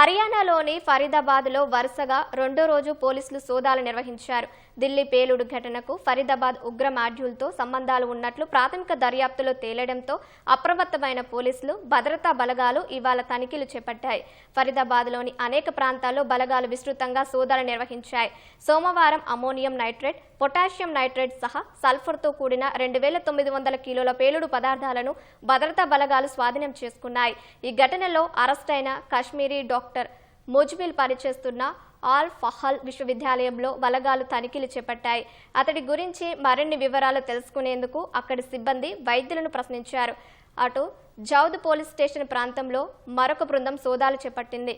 హర్యానాలోని ఫరీదాబాద్లో వరుసగా రెండో రోజు పోలీసులు సోదాలు నిర్వహించారు. ఢిల్లీ పేలుడు ఘటనకు ఫరీదాబాద్ ఉగ్ర మాడ్యూల్తో సంబంధాలు ఉన్నట్లు ప్రాథమిక దర్యాప్తులో తేలడంతో అప్రమత్తమైన పోలీసులు భద్రతా బలగాలు ఇవాళ తనిఖీలు చేపట్టాయి. ఫరీదాబాద్లోని అనేక ప్రాంతాల్లో బలగాలు విస్తృతంగా సోదాలు నిర్వహించాయి. సోమవారం అమోనియం నైట్రేట్ పొటాషియం నైట్రేట్ సహా సల్ఫర్తో కూడిన రెండు వేల తొమ్మిది వందల కిలోల పేలుడు పదార్థాలను భద్రతా బలగాలు స్వాధీనం చేసుకున్నాయి. ఈ ఘటనలో అరెస్టైన కాశ్మీరీ డాక్టర్ ముజ్మిల్ పనిచేస్తున్న ఆల్ ఫహల్ విశ్వవిద్యాలయంలో బలగాలు తనిఖీలు చేపట్టాయి. అతడి గురించి మరిన్ని వివరాలు తెలుసుకునేందుకు అక్కడి సిబ్బంది వైద్యులను ప్రశ్నించారు. అటు జౌద్ పోలీస్ స్టేషన్ ప్రాంతంలో మరొక బృందం సోదాలు చేపట్టింది.